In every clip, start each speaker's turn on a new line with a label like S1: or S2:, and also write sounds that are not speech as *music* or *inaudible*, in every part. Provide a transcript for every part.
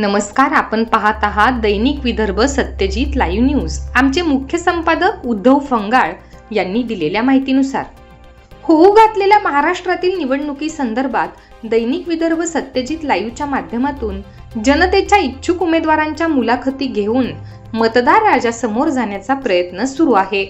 S1: नमस्कार आपण पाहत आहात दैनिक विदर्भ सत्यजित लाईव्ह न्यूज. आमचे मुख्य संपादक उद्धव फंगाळ यांनी दिलेल्या माहितीनुसार होऊ घातलेल्या महाराष्ट्रातील निवडणुकी संदर्भात दैनिक विदर्भ सत्यजित लाईव्हच्या माध्यमातून जनतेच्या इच्छुक उमेदवारांच्या मुलाखती घेऊन मतदार राजासमोर जाण्याचा प्रयत्न सुरू आहे.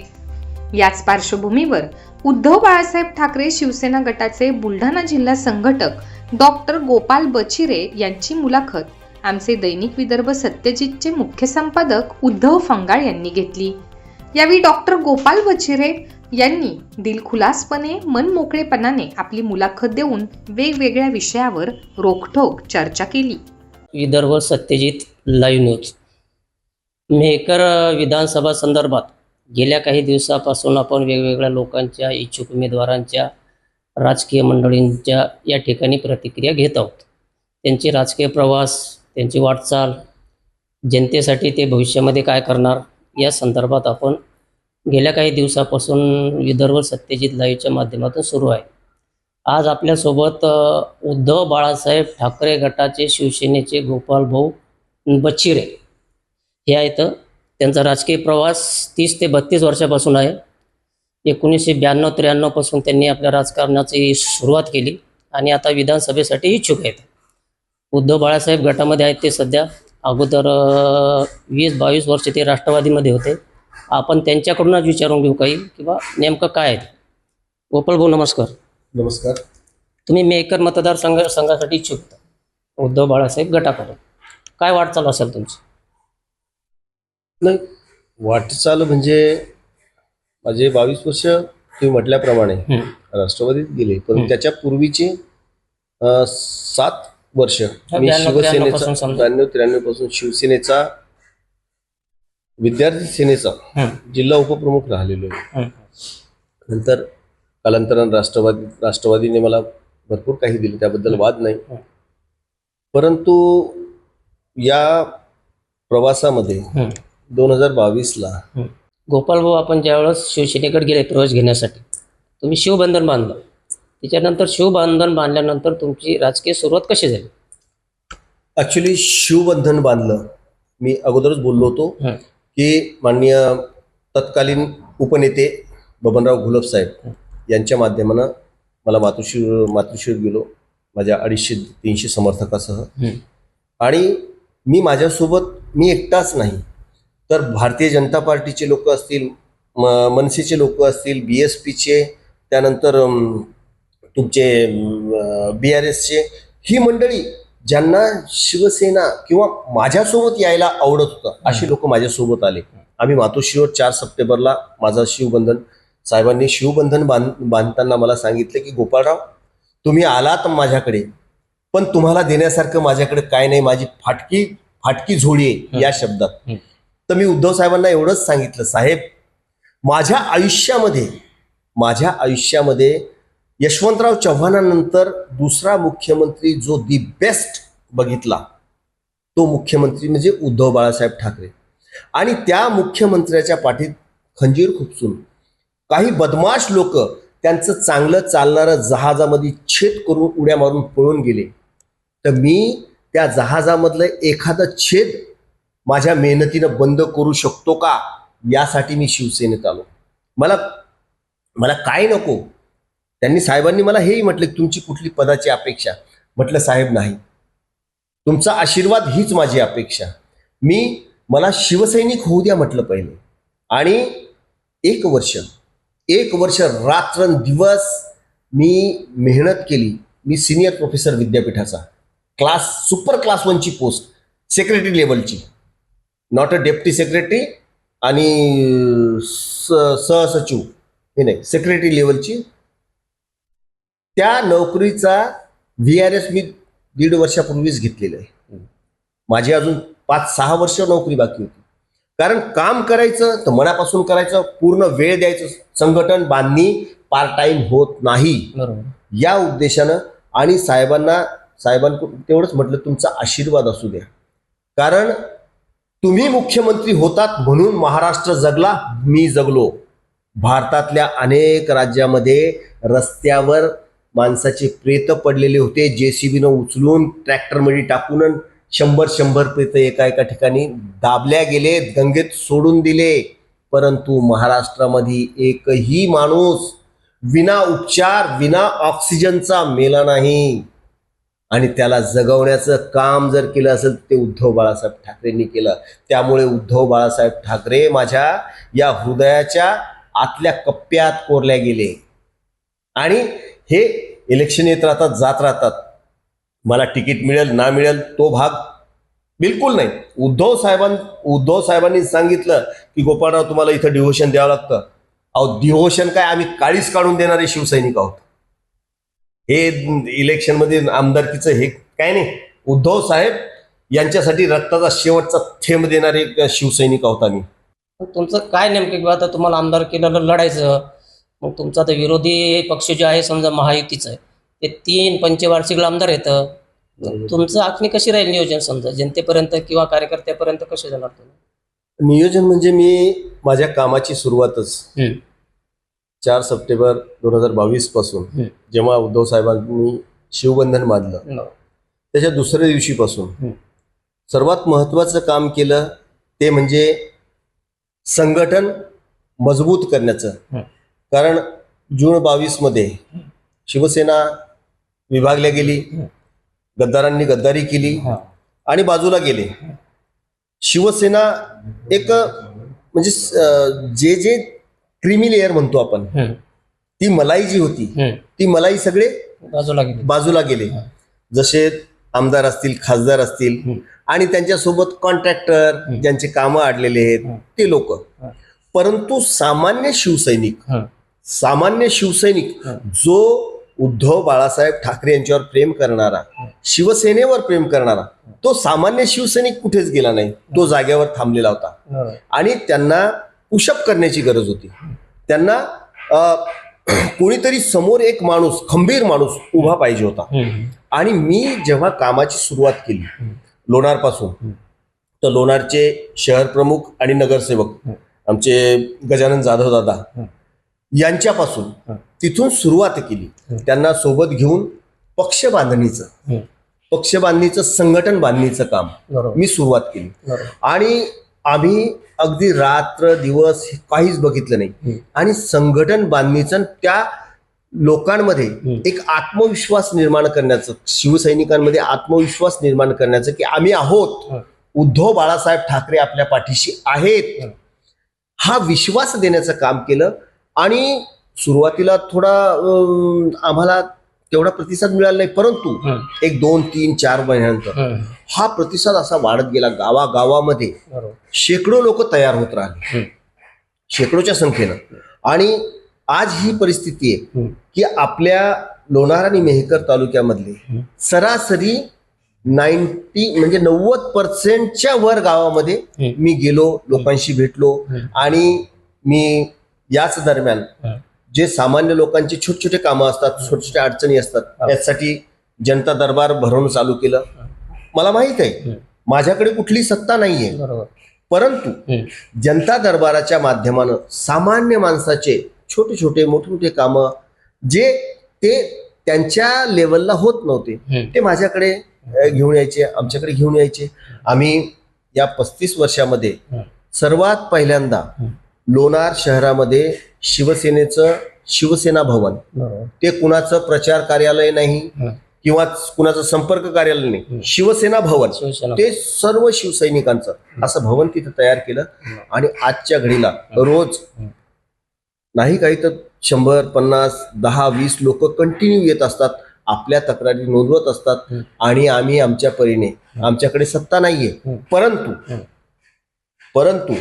S1: याच पार्श्वभूमीवर उद्धव बाळासाहेब ठाकरे शिवसेना गटाचे बुलढाणा जिल्हा संघटक डॉक्टर गोपाल बचिरे यांची मुलाखत आमचे दैनिक विदर्भ सत्यजितचे मुख्य संपादक उद्धव फंगाळ यांनी घेतली. यावेळी डॉक्टर गोपाल बचिरे यांनी दिलखुलासपणे मनमोकळेपणाने आपली मुलाखत देऊन वेगवेगळ्या विषयावर रोखठोक चर्चा केली.
S2: विदर्भ सत्यजित लाईव्ह न्यूज मेहकर विधानसभा संदर्भात गेल्या काही दिवसापासून आपण वेगवेगळ्या लोकांच्या इच्छुक उमेदवारांच्या राजकीय मंडळींच्या या ठिकाणी प्रतिक्रिया घेत आहोत. त्यांची राजकीय प्रवास त्यांची वाटचाल जनतेसाठी ते भविष्यामध्ये काय करणार या संदर्भात आपण गेल्या काही दिवसापासून विदर्भ सत्यजित लाईव्हच्या माध्यमातून सुरू आहे. आज आपल्यासोबत उद्धव बाळासाहेब ठाकरे गटाचे शिवसेनेचे गोपाल भाऊ बच्चिरे हे आहेत त्यांचा राजकीय प्रवास तीस ते बत्तीस वर्षापासून आहे. एकोणीसशे ब्याण्णव त्र्याण्णवपासून त्यांनी आपल्या राजकारणाची सुरुवात केली आणि आता विधानसभेसाठी इच्छुक आहेत. उद्धव बाळासाहेब गटामध्ये आहेत ते सध्या. अगोदर वीस बावीस वर्ष ते राष्ट्रवादीमध्ये होते. आपण त्यांच्याकडूनच विचारून घेऊ काही किंवा नेमकं काय आहे गोपाल भाऊ नमस्कार.
S3: नमस्कार.
S2: तुम्ही मेकर मतदारसंघ संघासाठी इच्छुक. उद्धव बाळासाहेब गटाकडून. काय वाटचाल असेल तुमची?
S3: नाही वाटचाल म्हणजे माझे बावीस वर्ष तुम्ही म्हटल्याप्रमाणे. राष्ट्रवादीत गेले. पण. त्याच्या पूर्वीची सात वर्ष मी
S2: 92, 93
S3: शिवसेनेचा. ब्याण्णव त्र्याण्णवपासून शिवसेनेचा विद्यार्थी सेनेचा. जिल्हा उपप्रमुख राहिलेलो आहे. नंतर कालांतरानं राष्ट्रवादी राष्ट्रवादीने मला भरपूर काही दिले त्याबद्दल वाद नाही. परंतु या प्रवासामध्ये. दोन हजार बावीसला
S2: गोपाल भाऊ आपण ज्यावेळेस शिवसेनेकडे गेले प्रवेश घेण्यासाठी तुम्ही शिवबंधन बांधलं त्याच्यानंतर शिवबंधन बांधल्यानंतर तुमची राजकीय सुरुवात कशी झाली?
S3: ॲक्च्युली शिवबंधन बांधलं. मी अगोदरच बोललो होतो. की माननीय तत्कालीन उपनेते बबनराव घुलप साहेब यांच्या माध्यमानं मला मातोश्रीवर मातोश्रीवर गेलो माझ्या अडीचशे तीनशे समर्थकासह. आणि मी माझ्यासोबत मी एकटाच नाही. तर भारतीय जनता पार्टीचे लोक असतील म मनसेचे लोक असतील बी एस पीचे त्यानंतर तुमचे बी आर एसचे ही मंडळी ज्यांना शिवसेना किंवा माझ्यासोबत यायला आवडत होतं अशी लोक माझ्यासोबत आले. आम्ही मातोश्रीवर चार सप्टेंबरला माझं शिवबंधन साहेबांनी शिवबंधन बांध बांधताना मला सांगितलं की गोपाळराव तुम्ही आलात माझ्याकडे पण तुम्हाला देण्यासारखं माझ्याकडे काय नाही माझी फाटकी फाटकी झोळी आहे या शब्दात. तर मी उद्धव साहेबांना एवढंच सांगितलं साहेब माझ्या आयुष्यामध्ये माझ्या आयुष्यामध्ये यशवंतराव चव्हाणानंतर दुसरा मुख्यमंत्री जो दी बेस्ट बघितला तो मुख्यमंत्री म्हणजे उद्धव बाळासाहेब ठाकरे. आणि त्या मुख्यमंत्र्याच्या पाठीत खंजीर खुपसून. काही बदमाश लोक त्यांचं चांगलं चालणारं जहाजामध्ये छेद करून उड्या मारून पळून गेले. तर मी त्या जहाजामधलं एखादं छेद माझ्या मेहनतीनं बंद करू शकतो का? यासाठी मी शिवसेनेत आलो. मला मला काय नको? त्यांनी साहेबांनी मला हेही म्हटले तुमची कुठली पदाची अपेक्षा? म्हटलं साहेब नाही. तुमचा आशीर्वाद हीच माझी अपेक्षा. मी मला शिवसैनिक होऊ द्या म्हटलं पहिले. आणि एक वर्ष एक वर्ष रात्रंदिवस मी मेहनत केली. मी सिनियर प्रोफेसर विद्यापीठाचा. क्लास सुपर क्लास वनची पोस्ट सेक्रेटरी लेवलची नॉट अ डेप्टी सेक्रेटरी आणि स सहसचिव. हे नाही सेक्रेटरी लेवलची त्या नोकरीचा व्ही आर एस मी दीड वर्षापूर्वीच घेतलेलं आहे. माझी अजून पाच सहा वर्ष नोकरी बाकी होती. कारण काम करायचं तर मनापासून करायचं पूर्ण वेळ द्यायचं. संघटन बांधणी पार्ट टाइम होत नाही. या उद्देशानं आणि साहेबांना साहेबांकडून तेवढंच म्हटलं तुमचा आशीर्वाद असू द्या. कारण तुम्ही मुख्यमंत्री होतात म्हणून महाराष्ट्र जगला मी जगलो. भारतातल्या अनेक राज्यामध्ये रस्त्यावर माणसाचे प्रेत पडलेले होते. जे सी बीनं उचलून ट्रॅक्टरमध्ये टाकून शंभर शंभर प्रेत एका एका ठिकाणी दाबल्या गेले गंगेत सोडून दिले. परंतु महाराष्ट्रामध्ये एकही माणूस विना उपचार विना ऑक्सिजनचा मेला नाही. आणि त्याला जगवण्याचं काम जर केलं असेल ते उद्धव बाळासाहेब ठाकरेंनी केलं. त्यामुळे उद्धव बाळासाहेब ठाकरे माझ्या या हृदयाच्या आतल्या कप्प्यात कोरल्या गेले. आणि हे इलेक्शन येत राहतात जात राहतात. मला तिकीट मिळेल ना मिळेल तो भाग बिलकुल नाही. उद्धव साहेबां उद्धव साहेबांनी सांगितलं की गोपाळराव तुम्हाला इथं डिव्होशन द्यावं लागतं. अहो डिव्होशन काय? आम्ही काळीच काढून देणारे शिवसैनिक आहोत. हे इलेक्शनमध्ये आमदारकीचं हे काय नाही. उद्धव साहेब यांच्यासाठी रक्ताचा शेवटचा थेंब देणारे शिवसैनिक आहोत आम्ही.
S2: तुमचं काय नेमकं किंवा आता तुम्हाला आमदार केलं लढायचं? मग तुमचा तर विरोधी पक्ष जे आहे समजा महायुतीचं आहे ते तीन पंचवार्षिक आमदार येतं तुमचं आखणी कशी राहील नियोजन समजा जनतेपर्यंत किंवा कार्यकर्त्यापर्यंत कसे जाणार तुम्ही
S3: नियोजन म्हणजे मी माझ्या कामाची सुरुवातच. चार सप्टेंबर दोन हजार
S2: बावीसपासून.
S3: जेव्हा उद्धव साहेबांनी शिवबंधन बांधलं
S2: बरोबर.
S3: त्याच्या दुसऱ्या दिवशीपासून. सर्वात महत्वाचं काम केलं ते म्हणजे संघटन मजबूत करण्याचं. कारण जून बावीसमध्ये शिवसेना विभागल्या गेली. गद्दारांनी गद्दारी केली. आणि बाजूला गेले शिवसेना एक म्हणजे जे जे क्रिमी लेअर म्हणतो आपण. ती मलाई जी होती. ती मलाई सगळे
S2: बाजूला गेले
S3: बाजूला गेले. जसे आमदार असतील खासदार असतील. आणि त्यांच्यासोबत कॉन्ट्रॅक्टर. ज्यांचे कामं अडलेले. आहेत ते लोक. परंतु सामान्य शिवसैनिक. सामान्य शिवसैनिक. जो उद्धव बाळासाहेब ठाकरे यांच्यावर प्रेम करणारा शिवसेनेवर प्रेम करणारा तो सामान्य शिवसैनिक कुठेच गेला नाही तो जागेवर थांबलेला होता. आणि त्यांना पुशअप करण्याची गरज होती त्यांना कोणीतरी समोर एक माणूस खंबीर माणूस उभा पाहिजे होता. आणि मी जेव्हा कामाची सुरुवात केली. लोणारपासून. तर लोणारचे शहर प्रमुख आणि नगरसेवक. आमचे गजानन जाधव दादा. यांच्यापासून. तिथून सुरुवात केली. त्यांना सोबत घेऊन पक्ष बांधणीचं. पक्ष बांधणीचं संघटन बांधणीचं काम मी सुरुवात केली आणि आम्ही अगदी रात्र दिवस काहीच बघितलं नाही. आणि संघटन बांधणीचं त्या लोकांमध्ये. एक आत्मविश्वास निर्माण करण्याचं शिवसैनिकांमध्ये आत्मविश्वास निर्माण करण्याचं की आम्ही आहोत. उद्धव बाळासाहेब ठाकरे आपल्या पाठीशी आहेत. हा विश्वास देण्याचं काम केलं आणि सुरुवातीला थोडा आम्हाला तेवढा प्रतिसाद मिळाला नाही परंतु. एक दोन तीन चार महिन्यानंतर. हा प्रतिसाद असा वाढत गेला गावागावामध्ये शेकडो लोक तयार होत राहिले. शेकडोच्या संख्येनं आणि आज ही परिस्थिती आहे. की आपल्या लोणार आणि मेहकर तालुक्यामधले. सरासरी नाईन्टी म्हणजे नव्वद पर्सेंटच्या वर गावामध्ये. मी गेलो लोकांशी भेटलो. आणि मी याच दरम्यान. जे सामान्य लोकांची छोटे छोटे कामं असतात छोट्या छोट्या अडचणी असतात. यासाठी जनता दरबार भरवणं चालू केलं मला माहीत आहे. माझ्याकडे कुठली सत्ता नाहीये
S2: बरोबर
S3: परंतु. जनता दरबाराच्या माध्यमानं सामान्य माणसाचे छोटे छोटे मोठे मोठे कामं जे ते त्यांच्या लेवलला होत नव्हते. ते माझ्याकडे घेऊन यायचे आमच्याकडे घेऊन यायचे आम्ही या पस्तीस वर्षामध्ये. सर्वात पहिल्यांदा. लोणार शहरामध्ये शिवसेनेचं शिवसेना भवन ते कुणाचं प्रचार कार्यालय नाही. किंवा कुणाचं संपर्क कार्यालय नाही. शिवसेना भवन ते सर्व शिवसैनिकांचं असं भवन तिथं तयार केलं आणि आजच्या घडीला रोज. नाही काही तर शंभर पन्नास दहा वीस लोक कंटिन्यू येत असतात आपल्या तक्रारी नोंदवत असतात. आणि आम्ही आमच्या परीने आमच्याकडे सत्ता नाहीये. परंतु. परंतु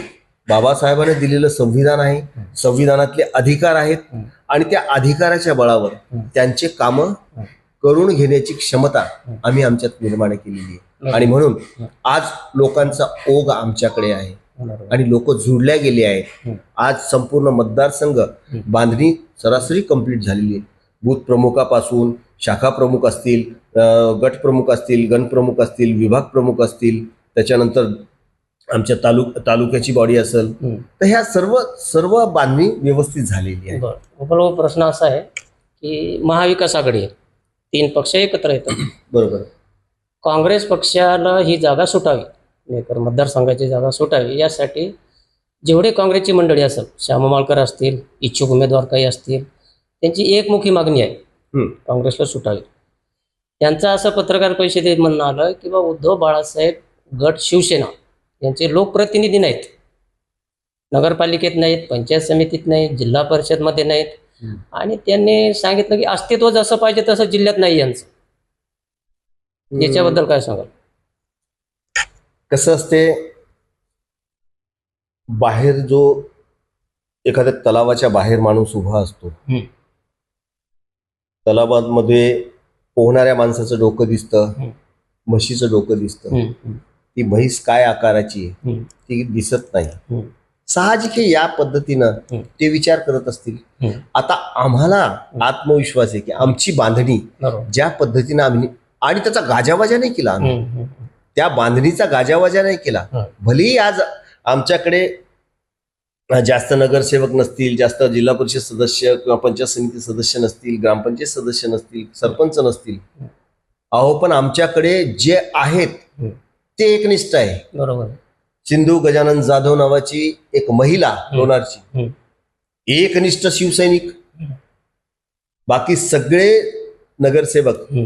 S3: बाबासाहेबांनी दिलेलं संविधान आहे संविधानातले अधिकार आहेत. आणि त्या अधिकाराच्या बळावर. त्यांचे कामं. करून घेण्याची क्षमता. आम्ही आमच्यात निर्माण केलेली आहे. आणि म्हणून. आज लोकांचा ओघ आमच्याकडे आहे. आणि लोक जुळल्या गेले आहेत. आज संपूर्ण मतदारसंघ बांधणी सरासरी कंप्लीट झालेली आहे बूथ प्रमुखापासून शाखा प्रमुख असतील गट प्रमुख असतील गण प्रमुख असतील विभाग प्रमुख असतील त्याच्यानंतर आमच्या तालुक तालुक्याची बॉडी असेल. तर ह्या सर्व सर्व बांधणी व्यवस्थित झालेली आहे
S2: प्रश्न असा आहे की महाविकास आघाडी तीन पक्ष एकत्र येतात. *clears throat*
S3: बरोबर.
S2: काँग्रेस पक्षाला ही जागा सुटावी मेकर मतदारसंघाची जागा सुटावी यासाठी जेवढे काँग्रेसची मंडळी असेल श्याममाळकर असतील इच्छुक उमेदवार काही असतील त्यांची एकमुखी मागणी आहे. काँग्रेसला सुटावी. त्यांचं असं पत्रकार परिषदेत म्हणणं आलं की बा उद्धव बाळासाहेब गट शिवसेना यांचे लोकप्रतिनिधी नाहीत. नगरपालिकेत नाहीत पंचायत समितीत नाहीत जिल्हा परिषदमध्ये नाहीत. आणि त्यांनी सांगितलं की अस्तित्व जसं पाहिजे तसं जिल्ह्यात नाही यांचं. याच्याबद्दल काय सांगाल?
S3: कसं असते बाहेर जो एखाद्या तलावाच्या बाहेर माणूस उभा असतो. तलावामध्ये पोहणाऱ्या माणसाचं डोकं दिसतं. म्हशीचं डोकं दिसतं. ती म्हैस काय आकाराची आहे. ती दिसत नाही. साहजिक आहे या पद्धतीनं. ते विचार करत असतील. आता आम्हाला आत्मविश्वास आहे की आमची बांधणी ज्या पद्धतीनं आम्ही आणि त्याचा गाजावाजा नाही केला आम्ही त्या बांधणीचा गाजावाजा नाही केला
S2: हं.
S3: भलेही आज आमच्याकडे जास्त नगरसेवक नसतील जास्त जिल्हा परिषद सदस्य किंवा पंचायत समिती सदस्य नसतील ग्रामपंचायत सदस्य नसतील सरपंच नसतील
S2: हं.
S3: अहो पण आमच्याकडे जे आहेत
S2: हं.
S3: ते एकनिष्ठ आहे
S2: बरोबर
S3: सिंधू गजानन जाधव नावाची एक महिला लोणारची. एकनिष्ठ शिवसैनिक. बाकी सगळे नगरसेवक
S2: हं.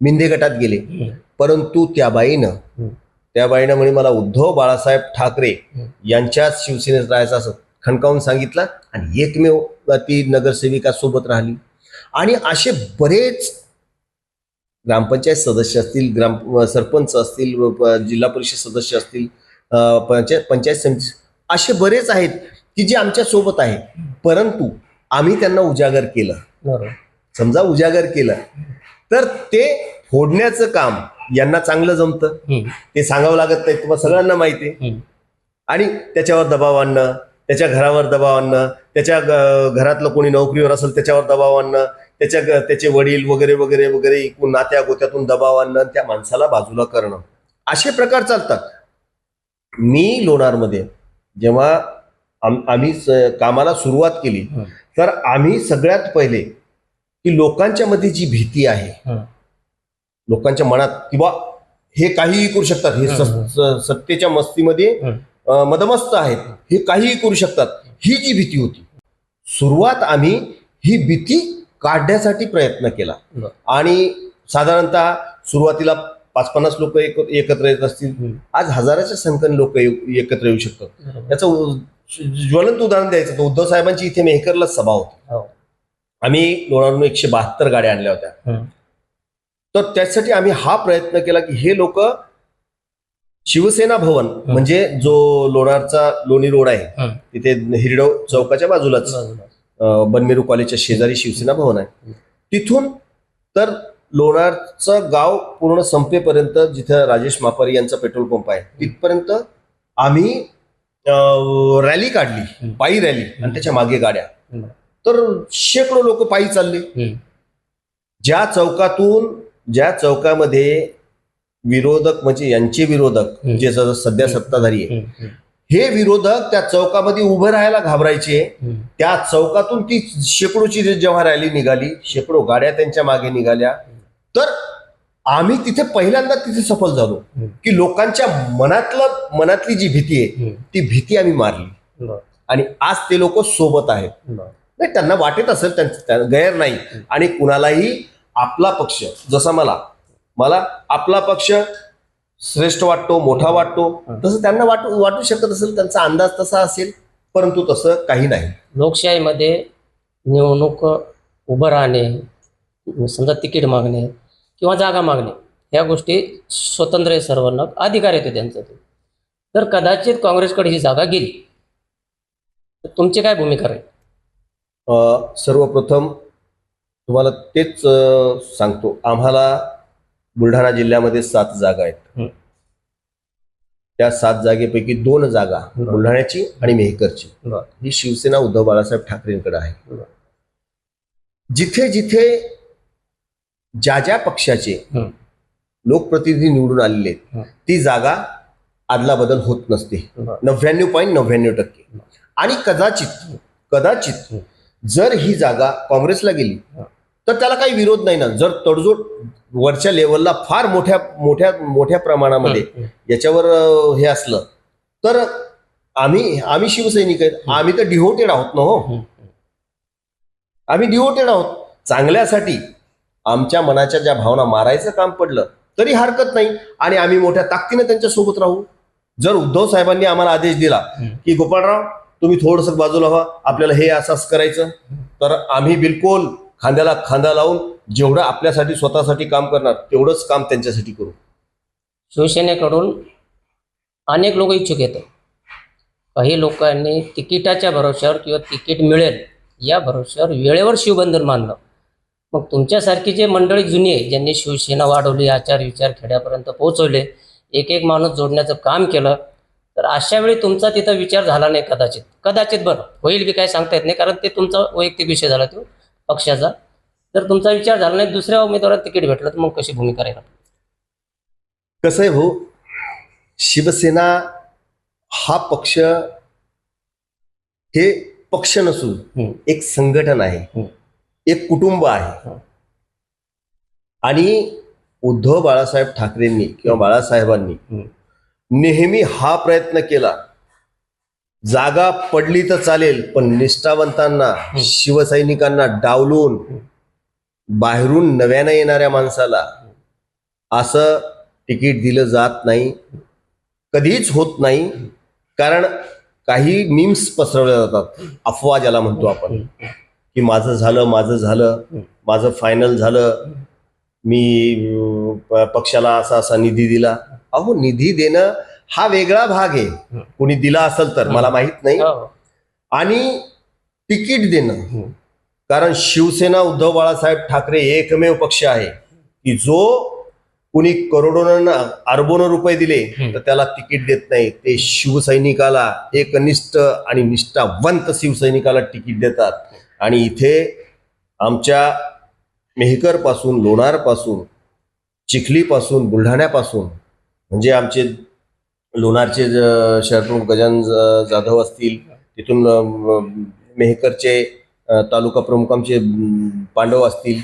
S3: मिंदे गटात गेले परंतु त्या बाईनं. त्या बाईनं म्हणे मला उद्धव बाळासाहेब ठाकरे. यांच्याच शिवसेनेत राहायचं असं खणकावून सांगितलं आणि एकमेव ती नगरसेविका सोबत राहिली आणि असे बरेच ग्रामपंचायत सदस्य असतील ग्राम सरपंच असतील जिल्हा परिषद सदस्य असतील पंचायत पंचायत समिती असे बरेच आहेत की जे आमच्यासोबत आहे. परंतु आम्ही त्यांना उजागर केलं. समजा उजागर केलं तर ते फोडण्याचं काम यांना चांगलं जमतं. ते सांगावं लागत नाही तुम्हाला सगळ्यांना माहिती आहे. आणि त्याच्यावर दबाव आणणं त्याच्या घरावर दबाव आणणं त्याच्या घरातलं कोणी नोकरीवर असेल त्याच्यावर दबाव आणणं त्याच्या त्याचे वडील वगैरे वगैरे वगैरे एकूण नात्या गोत्यातून दबाव आणणं त्या माणसाला बाजूला करणं. असे प्रकार चालतात. मी लोणारमध्ये जेव्हा आम- आम्ही कामाला सुरुवात केली. तर आम्ही सगळ्यात पहिले की लोकांच्या मध्ये जी भीती आहे. लोकांच्या मनात किंवा हे काहीही करू शकतात. हे सत्तेच्या मस्तीमध्ये मदमस्त आहेत. हे काहीही करू शकतात. ही जी भीती होती. सुरुवात आम्ही ही भीती काढण्यासाठी प्रयत्न केला. आणि साधारणतः सुरुवातीला पाच पन्नास लोक एकत्र येत असतील. आज हजाराच्या संख्येने लोक एकत्र येऊ शकतात. याचं ज्वलंत उदाहरण द्यायचं तर उद्धव साहेबांची इथे मेहकरलाच सभा होती
S2: हो.
S3: आम्ही लोणावरून एकशे बहात्तर गाड्या आणल्या होत्या. तर त्यासाठी आम्ही हा प्रयत्न केला की हे लोक शिवसेना भवन म्हणजे जो लोणारचा लोणी रोड आहे. तिथे हिरडव चौकाच्या बाजूलाच बनमेरू कॉलेजच्या शेजारी शिवसेना भवन आहे तिथून तर लोणारचं गाव पूर्ण संपेपर्यंत जिथं राजेश मापारी यांचा पेट्रोल पंप आहे तिथपर्यंत आम्ही रॅली काढली. पायी रॅली आणि त्याच्यामागे गाड्या. तर शेकडो लोक पायी चालले. ज्या चौकातून ज्या चौकामध्ये विरोधक म्हणजे यांचे विरोधक. जे सध्या. सत्ताधारी आहे
S2: हं,
S3: विरोधक त्या चौकामध्ये उभं राहायला घाबरायचे. त्या चौकातून ती शेकडोची जेव्हा रॅली निघाली शेकडो गाड्या त्यांच्या मागे निघाल्या तर आम्ही तिथे पहिल्यांदा तिथे सफल झालो. की लोकांच्या मनातलं मनातली जी भीती आहे. ती भीती आम्ही मारली. आणि आज ते लोक सोबत आहेत. नाही त्यांना वाटत असेल त्यांचं त्या- गैर नाही आणि कुणालाही आपला पक्ष जसा मला मला आपला पक्ष श्रेष्ठ वाटतो मोठा वाटतो. तसं त्यांना वाटू वाटू शकत असेल त्यांचा अंदाज तसा असेल परंतु तसं काही नाही.
S2: लोकशाहीमध्ये निवडणूक उभं राहणे समजा तिकीट मागणे किंवा जागा मागणे ह्या गोष्टी स्वतंत्र आहे सर्वांना. अधिकार येतो त्यांचा ते. तर कदाचित काँग्रेसकडे ही जागा गेली तर तुमची काय भूमिका राहील?
S3: सर्वप्रथम तुम्हाला तेच सांगतो. आम्हाला बुलढाणा जिल्ह्यामध्ये सात जागा आहेत. त्या सात जागेपैकी दोन जागा. बुलढाण्याची आणि मेहकरची. ही शिवसेना उद्धव बाळासाहेब ठाकरेंकडे आहे. जिथे जिथे ज्या ज्या पक्षाचे. लोकप्रतिनिधी निवडून आलेले आहेत. ती जागा आदला बदल होत नसते. नव्याण्णव पॉईंट नव्याण्णव टक्के आणि कदाचित कदाचित. जर ही जागा काँग्रेसला गेली. तर त्याला काही विरोध नाही ना जर तडजोड वरच्या लेवलला फार मोठ्या मोठ्या मोठ्या प्रमाणामध्ये. याच्यावर हे असलं. तर आम्ही आम्ही शिवसैनिक आहेत. आम्ही तर डिहोटेड आहोत ना हो? आम्ही डिवोटेड आहोत. चांगल्यासाठी आमच्या मनाच्या ज्या भावना मारायचं काम पडलं तरी हरकत नाही. आणि आम्ही मोठ्या ताकदीने त्यांच्यासोबत राहू. जर उद्धव साहेबांनी आम्हाला आदेश दिला. की गोपाळराव तुम्ही थोडस बाजूला व्हा. आपल्याला हे असं करायचं. तर आम्ही बिलकुल खांद्याला खांदा लावून जेवढं आपल्यासाठी स्वतःसाठी काम करणार तेवढंच काम त्यांच्यासाठी करू.
S2: शिवसेनेकडून अनेक लोक इच्छुक येतात. काही लोकांनी तिकिटाच्या भरोश्यावर किंवा तिकीट मिळेल या भरोश्यावर वेळेवर शिवबंधन मानलं. मग तुमच्यासारखी जे मंडळी जुनी आहे ज्यांनी शिवसेना वाढवली आचार विचार खेड्यापर्यंत पोहोचवले एक एक माणूस जोडण्याचं काम केलं तर अशा वेळी तुमचा तिथं विचार झाला नाही कदाचित. कदाचित बरं. होईल बी काय सांगता येत नाही कारण ते तुमचा वैयक्तिक विषय झाला तो पक्षाचा. जर तुमचा विचार झाला नाही दुसऱ्या उमेदवाराला तिकीट भेटलं तर मग कशी भूमिका राहील
S3: कसं आहे भाऊ शिवसेना हा पक्ष हे पक्ष नसून. एक संघटन आहे. एक कुटुंब आहे. आणि उद्धव बाळासाहेब ठाकरेंनी किंवा बाळासाहेबांनी. नेहमी हा प्रयत्न केला जागा पडली तर चालेल पण निष्ठावंतांना शिवसैनिकांना डावलून बाहेरून नव्यानं येणाऱ्या माणसाला असं तिकीट दिलं जात नाही. कधीच होत नाही. कारण काही मीम्स पसरवल्या जातात. अफवा ज्याला म्हणतो आपण. की माझं झालं माझं झालं माझं फायनल झालं. मी पक्षाला असा असा निधी दिला. अहो निधी देणं हा वेगळा भाग आहे. कोणी दिला असेल तर मला माहीत नाही.
S2: हो.
S3: आणि तिकीट देणं. कारण शिवसेना उद्धव बाळासाहेब ठाकरे एकमेव पक्ष आहे. की जो कुणी करोडोनं अरबोनं रुपये दिले. तर त्याला तिकीट देत नाही. ते शिवसैनिकाला एकनिष्ठ आणि निष्ठावंत शिवसैनिकाला तिकीट देतात. आणि इथे आमच्या मेहकरपासून लोणार पासून चिखलीपासून बुलढाण्यापासून म्हणजे आमचे लोणारचे शहरप्रमुख गजानन ज- जाधव असतील तिथून मेहकरचे तालुका प्रमुख आमचे पांडव असतील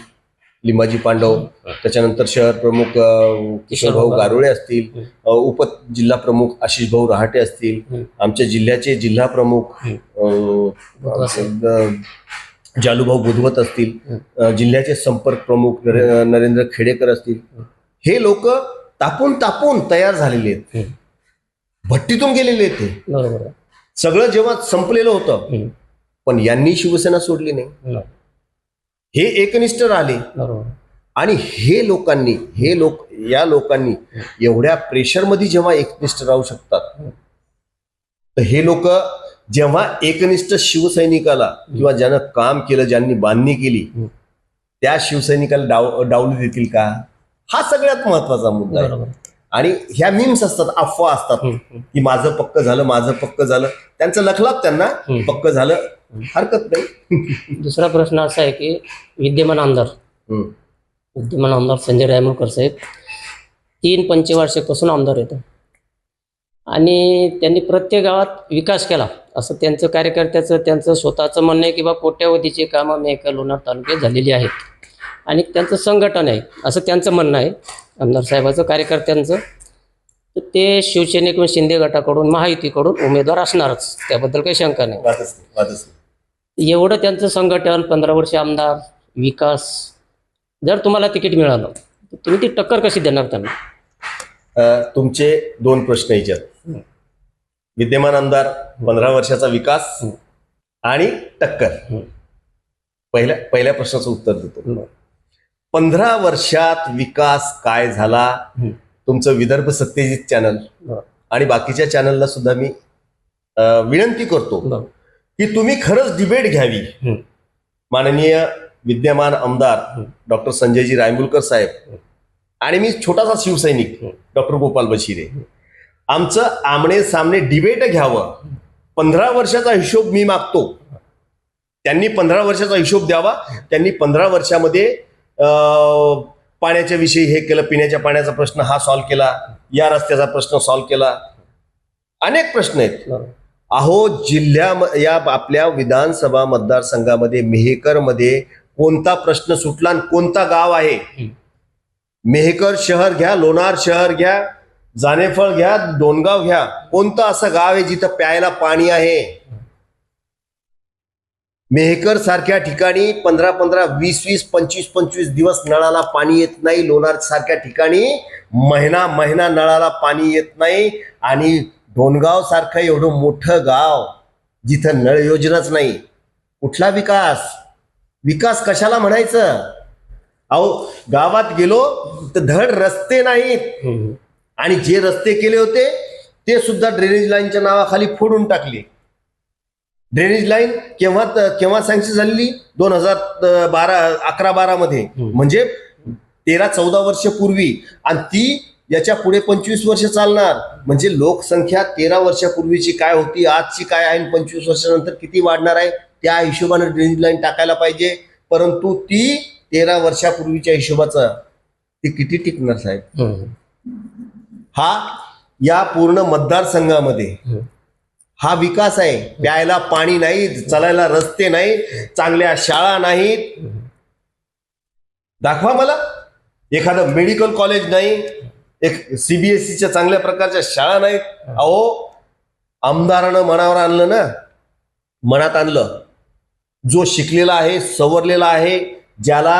S3: लिंबाजी पांडव त्याच्यानंतर शहर प्रमुख अ, किशोरभाऊ गारोळे असतील उप जिल्हा प्रमुख आशिष भाऊ रहाटे असतील. आमच्या जिल्ह्याचे जिल्हा प्रमुख जालूभाऊ बुधवत असतील जिल्ह्याचे संपर्क प्रमुख नरे- नरेंद्र खेडेकर असतील. हे लोक तापून तापून तयार झालेले आहेत. भट्टीतून गेलेले ते. सगळं जेव्हा संपलेलं होतं. पण यांनी शिवसेना सोडली नाही.
S2: हं.
S3: एकनिष्ठ राहिले. आणि हे लोकांनी हे लोक या लोकांनी एवढ्या प्रेशरमध्ये जेव्हा एकनिष्ठ राहू शकतात तर हे लोक जेव्हा एकनिष्ठ शिवसैनिकाला किंवा ज्यानं काम केलं ज्यांनी बांधणी केली. त्या शिवसैनिकाला डाव डावलू देतील का? हा सगळ्यात महत्त्वाचा मुद्दा आहे. आणि ह्या मीम्स असतात अफवा असतात. की माझं पक्क झालं माझं पक्क झालं. त्यांचं लखलाप त्यांना. पक्क झालं. हरकत नाही. *laughs*
S2: दुसरा प्रश्न असा आहे की विद्यमान आमदार. विद्यमान आमदार संजय रायमुळकर साहेब तीन पंचवार्षिकपासून आमदार येतो आणि त्यांनी प्रत्येक गावात विकास केला. असं त्यांचं कार्यकर्त्याचं त्यांचं स्वतःचं म्हणणं आहे की बा कोट्यावधीची कामं मेहकर लोणार तालुक्यात झालेली आहेत. आणि त्यांचं संघटन आहे असं त्यांचं म्हणणं आहे. आमदार साहेबाचं कार्यकर्त्यांचं तर ते शिवसेने किंवा शिंदे गटाकडून महायुतीकडून उमेदवार असणारच त्याबद्दल काही शंका नाही एवढं त्यांचं संघटन पंधरा वर्ष आमदार विकास जर तुम्हाला तिकीट मिळालं तर तुम्ही ती टक्कर कशी देणार त्यांना
S3: तुमचे दोन प्रश्न याच्यात. विद्यमान आमदार पंधरा वर्षाचा विकास. आणि टक्कर. पहिल्या पहिल्या प्रश्नाचं उत्तर देतो. पंधरा वर्षात विकास काय झाला. तुमचं विदर्भ सत्यजित चॅनल. आणि बाकीच्या चॅनलला सुद्धा मी विनंती करतो. की तुम्ही खरंच डिबेट घ्यावी. माननीय विद्यमान आमदार. डॉक्टर संजयजी रायमुलकर साहेब आणि मी छोटासा शिवसैनिक. डॉक्टर गोपाल बशिरे आमचं आमणे सामने डिबेट घ्यावं पंधरा वर्षाचा हिशोब मी मागतो त्यांनी पंधरा वर्षाचा हिशोब द्यावा त्यांनी पंधरा वर्षामध्ये पाण्याच्या विषयी हे केलं पिण्याच्या पाण्याचा प्रश्न हा सॉल्व्ह केला या रस्त्याचा प्रश्न सॉल्व्ह केला. अनेक प्रश्न आहेत. अहो जिल्ह्या या आपल्या विधानसभा मतदारसंघामध्ये मेहकरमध्ये कोणता प्रश्न सुटला आणि कोणता गाव आहे. मेहकर शहर घ्या लोणार शहर घ्या जानेफळ घ्या डोनगाव घ्या. कोणतं असं गाव आहे जिथं प्यायला पाणी आहे? मेहकर सारख्या ठिकाणी पंधरा पंधरा वीस वीस पंचवीस पंचवीस दिवस नळाला पाणी येत नाही. लोणार सारख्या ठिकाणी महिना महिना नळाला पाणी येत नाही. आणि डोनगाव सारखं एवढं मोठं गाव जिथं नळ योजनाच नाही. कुठला विकास? विकास कशाला म्हणायचं? अहो गावात गेलो तर धड रस्ते नाहीत. आणि जे रस्ते केले होते ते सुद्धा ड्रेनेज लाईनच्या नावाखाली फोडून टाकले. ड्रेनेज लाईन केव्हा केव्हा सँक्शन झालेली? दोन हजार बारा अकरा बारा मध्ये. म्हणजे तेरा चौदा वर्ष पूर्वी. आणि ती याच्यापुढे पंचवीस वर्ष चालणार. म्हणजे लोकसंख्या तेरा वर्षापूर्वीची काय होती आजची काय आहे आणि पंचवीस वर्षानंतर किती वाढणार आहे त्या हिशोबाने ड्रेनेज लाईन टाकायला पाहिजे. परंतु ती तेरा वर्षापूर्वीच्या हिशोबाचं ती किती टिकणार साहेब? हा या पूर्ण मतदारसंघामध्ये हा विकास आहे. प्यायला पाणी नाही चालायला रस्ते नाही चांगल्या शाळा नाहीत दाखवा मला. एखादं मेडिकल कॉलेज नाही एक सीबीएसईच्या चांगल्या प्रकारच्या शाळा नाहीत अहो आमदारानं मनावर आणलं ना मनात आणलं. जो शिकलेला आहे सवरलेला आहे ज्याला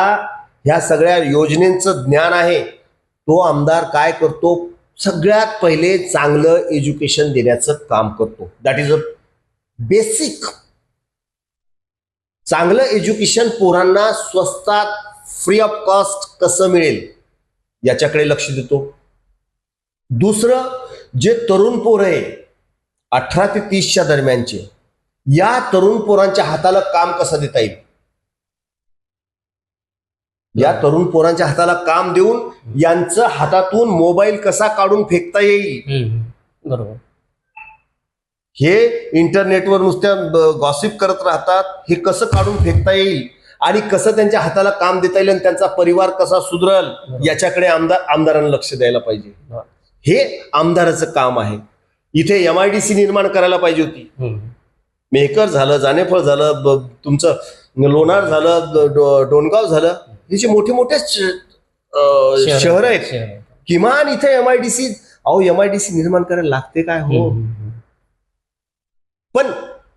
S3: ह्या सगळ्या योजनेचं ज्ञान आहे तो आमदार काय करतो? सगळ्यात पहिले चांगलं एज्युकेशन देण्याचं काम करतो. दॅट इज अ बेसिक चांगलं एज्युकेशन पोरांना स्वस्तात फ्री ऑफ कॉस्ट कसं मिळेल? याच्याकडे लक्ष देतो. दुसरं जे तरुण पोर आहे अठरा ते तीसच्या दरम्यानचे या तरुण पोरांच्या हाताला काम कसं देता येईल? या तरुण पोरांच्या हाताला काम देऊन यांचं हातातून मोबाईल कसा काढून फेकता येईल?
S2: बरोबर.
S3: हे इंटरनेटवर नुसत्या गॉसिप करत राहतात. हे कसं काढून फेकता येईल? आणि कसं त्यांच्या हाताला काम देता येईल आणि त्यांचा परिवार कसा सुधरल? याच्याकडे आमदार आमदारांना लक्ष द्यायला पाहिजे.
S2: हा.
S3: आमदाराचं काम आहे. इथे एम आय डी सी निर्माण करायला पाहिजे होती. मेहकर झालं जानेफळ झालं तुमचं लोणार झालं डोणगाव झालं. हे जे मोठे मोठे शहर आहेत किमान इथे एम आय डी सी अहो एम आय डी सी निर्माण करायला लागते काय? हो. पण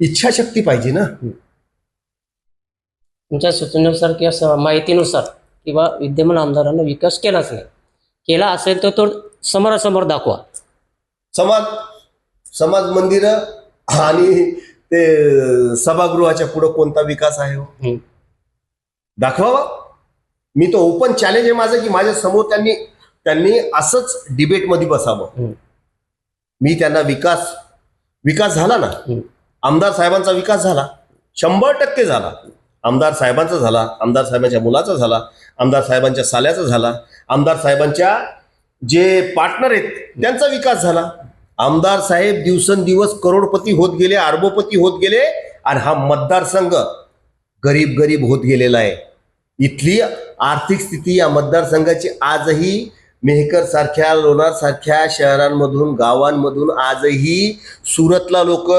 S3: इच्छाशक्ती पाहिजे ना.
S2: तुमच्या सूचनेनुसार किंवा माहितीनुसार किंवा विद्यमान आमदारांना विकास केलाच नाही. केला असेल तर तो समोरासमोर दाखवा.
S3: समाज समाज मंदिर आणि ते सभागृहाच्या पुढे कोणता विकास आहे हो? दाखवावा. मी तो ओपन चॅलेंज आहे माझं की माझ्यासमोर त्यांनी त्यांनी असंच डिबेटमध्ये बसावं. मी त्यांना विकास विकास झाला ना. आमदार साहेबांचा विकास झाला. शंभर टक्के झाला. आमदार साहेबांचा झाला आमदार साहेबांच्या मुलाचा झाला आमदार साहेबांच्या साल्याचा झाला आमदार साहेबांच्या जे पार्टनर आहेत त्यांचा विकास झाला. आमदार साहेब दिवसेंदिवस करोडपती होत गेले अर्बोपती होत गेले आणि हा मतदारसंघ गरीब गरीब होत गेलेला आहे. इथली आर्थिक स्थिती या मतदारसंघाची आजही मेहकर सारख्या लोणार सारख्या शहरांमधून गावांमधून आजही सुरतला लोक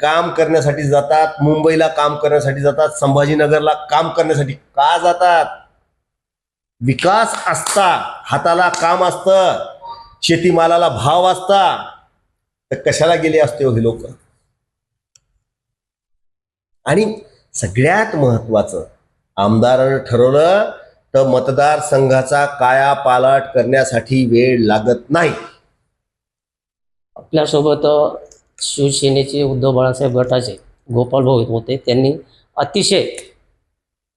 S3: काम करण्यासाठी जातात मुंबईला काम करण्यासाठी जातात संभाजीनगरला काम करण्यासाठी का जातात? विकास असता हाताला काम असतं शेतीमालाला भाव असता तर कशाला गेले असते हो हे लोक? आणि सगळ्यात महत्वाचं आमदारानं ठरवलं तर मतदारसंघाचा कायापालट करण्यासाठी वेळ लागत नाही.
S2: आपल्यासोबत शिवसेनेचे उद्धव बाळासाहेब गटाचे गोपाल भाऊ होते. त्यांनी अतिशय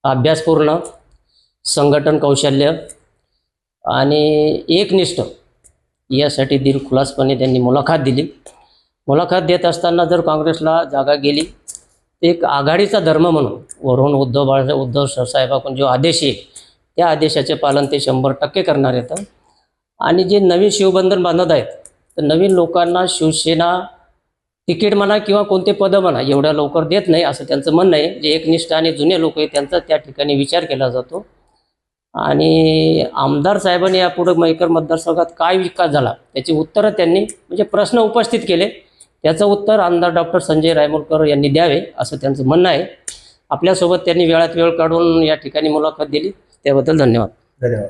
S2: अभ्यासपूर्ण संघटन कौशल्य आणि एकनिष्ठ यासाठी दिलखुलासपणे त्यांनी मुलाखत दिली. मुलाखत देत असताना जर काँग्रेसला जागा गेली एक आघाडीचा धर्म म्हणून वरून उद्धव बाळासाहेब उद्धव साहेबाकडून जो आदेश येईल त्या आदेशाचे पालन ते शंभर टक्के करणार येतं आणि जे नवीन शिवबंधन बांधत आहेत तर नवीन लोकांना शिवसेना तिकीट म्हणा किंवा कोणते पदं म्हणा एवढ्या लवकर देत नाही असं त्यांचं म्हणणं आहे. जे एकनिष्ठ आणि जुने लोक आहेत त्यांचा त्या ठिकाणी विचार केला जातो. आणि आमदार साहेबांनी यापुढे मैकर मतदारसंघात काय विकास झाला त्याची उत्तरं त्यांनी म्हणजे प्रश्न उपस्थित केले. त्याचं उत्तर आमदार डॉक्टर संजय रायमोलकर यांनी द्यावे असं त्यांचं म्हणणं आहे. आपल्यासोबत त्यांनी वेळात वेळ काढून या ठिकाणी मुलाखत दिली. त्याबद्दल धन्यवाद.
S3: धन्यवाद